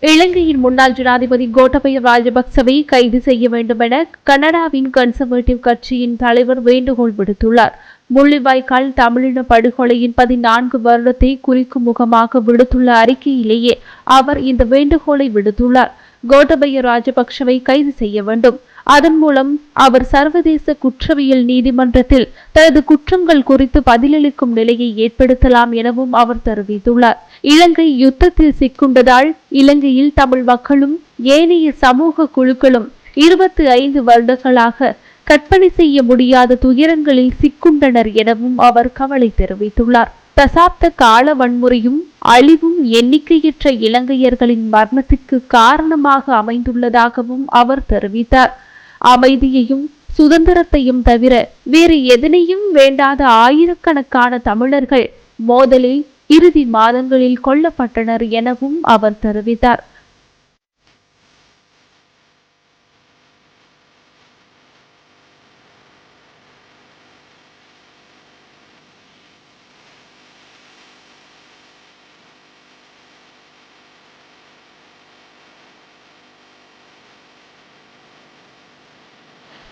இலங்கையின் முன்னாள் ஜனாதிபதி கோட்டபய ராஜபக்சவை கைது செய்ய வேண்டும் என கனடாவின் கன்சர்வேட்டிவ் கட்சியின் தலைவர் வேண்டுகோள் விடுத்துள்ளார். முள்ளிவாய்க்கால் தமிழின படுகொலையின் பதினான்கு வருடத்தை குறிக்கும் முகமாக விடுத்துள்ள அறிக்கையிலேயே அவர் இந்த வேண்டுகோளை விடுத்துள்ளார். கோட்டபய ராஜபக்சவை கைது செய்ய வேண்டும். அதன் மூலம் அவர் சர்வதேச குற்றவியல் நீதிமன்றத்தில் தனது குற்றங்கள் குறித்து பதிலளிக்கும் நிலையை ஏற்படுத்தலாம் எனவும் அவர் தெரிவித்துள்ளார். இலங்கை யுத்தத்தில் சிக்குண்டதால் இலங்கையில் தமிழ் மக்களும் ஏனைய சமூக குழுக்களும் இருபத்தி ஐந்து வருடங்களாக கற்பனை செய்ய முடியாத துயரங்களில் சிக்குண்டனர் எனவும் அவர் கவலை தெரிவித்துள்ளார். தசாப்த கால வன்முறையும் அழிவும் எண்ணிக்கையற்ற இலங்கையர்களின் மரணத்துக்கு காரணமாக அமைந்துள்ளதாகவும் அவர் தெரிவித்தார். அமைதியையும் சுதந்திரத்தையும் தவிர வேறு எதனையும் வேண்டாத ஆயிரக்கணக்கான தமிழர்கள் மோதலில் இறுதி மாதங்களில் கொல்லப்பட்டனர் எனவும் அவர் தெரிவித்தார்.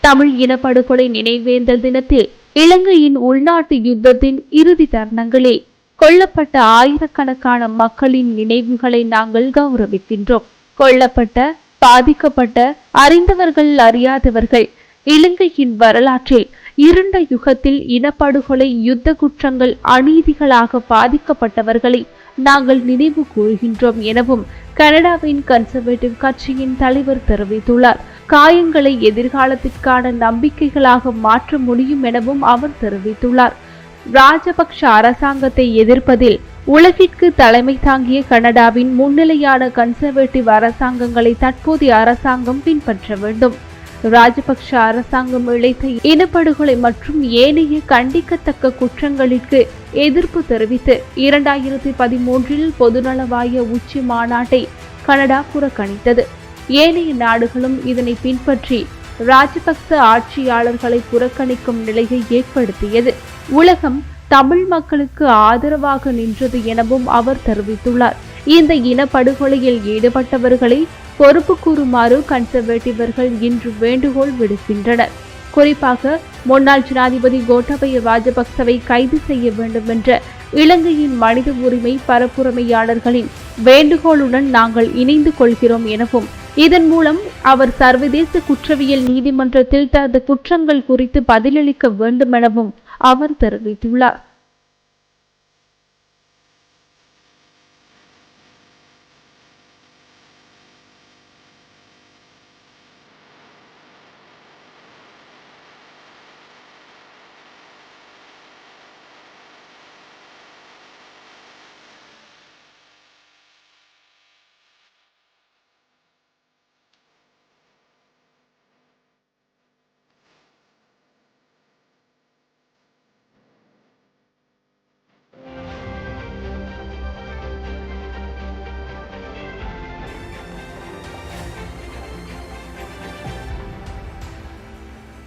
தமிழ் இனப்படுகொலை நினைவேந்தல் தினத்தில் இலங்கையின் உள்நாட்டு யுத்தத்தின் இறுதி தருணங்களில் கொல்லப்பட்ட ஆயிரக்கணக்கான மக்களின் நினைவுகளை நாங்கள் கௌரவிக்கின்றோம். கொல்லப்பட்ட பாதிக்கப்பட்ட அறிந்தவர்கள் அறியாதவர்கள் இலங்கையின் வரலாற்றில் இருண்ட யுகத்தில் இனப்படுகொலை யுத்த குற்றங்கள் அநீதிகளாக பாதிக்கப்பட்டவர்களை நாங்கள் நினைவு கூறுகின்றோம் எனவும் கனடாவின் கன்சர்வேட்டிவ் கட்சியின் தலைவர் தெரிவித்துள்ளார். காயங்களை எதிர்காலத்திற்கான நம்பிக்கைகளாக மாற்ற முடியும் எனவும் அவர் தெரிவித்துள்ளார். ராஜபக்ஷ அரசாங்கத்தை எதிர்ப்பதில் உலகிற்கு தலைமை தாங்கிய கனடாவின் முன்னிலையான கன்சர்வேட்டிவ் அரசாங்கங்களை தற்போதைய அரசாங்கம் பின்பற்ற வேண்டும். ராஜபக்ஷ அரசாங்கம் இழைத்த இனப்படுகொலை மற்றும் ஏனைய கண்டிக்கத்தக்க குற்றங்களிற்கு எதிர்ப்பு தெரிவித்து இரண்டாயிரத்தி பதிமூன்றில் பொதுநலவாய உச்சி மாநாட்டை கனடா புறக்கணித்தது. ஏனைய நாடுகளும் இதனை பின்பற்றி ராஜபக்ச ஆட்சியாளர்களை புறக்கணிக்கும் நிலையை ஏற்படுத்தியது. உலகம் தமிழ் மக்களுக்கு ஆதரவாக நின்றது எனவும் அவர் தெரிவித்துள்ளார். இந்த இனப்படுகொலையில் ஈடுபட்டவர்களை பொறுப்பு கூறுமாறு கன்சர்வேட்டிவர்கள் இன்று வேண்டுகோள் விடுக்கின்றனர். குறிப்பாக முன்னாள் ஜனாதிபதி கோட்டபய ராஜபக்சவை கைது செய்ய வேண்டும் என்ற இலங்கையின் மனித உரிமை பரப்புரிமையாளர்களின் வேண்டுகோளுடன் நாங்கள் இணைந்து கொள்கிறோம் எனவும் இதன் மூலம் அவர் சர்வதேச குற்றவியல் நீதிமன்றத்தில் தனது குற்றங்கள் குறித்து பதிலளிக்க வேண்டும் எனவும் அவர் தெரிவித்துள்ளார்.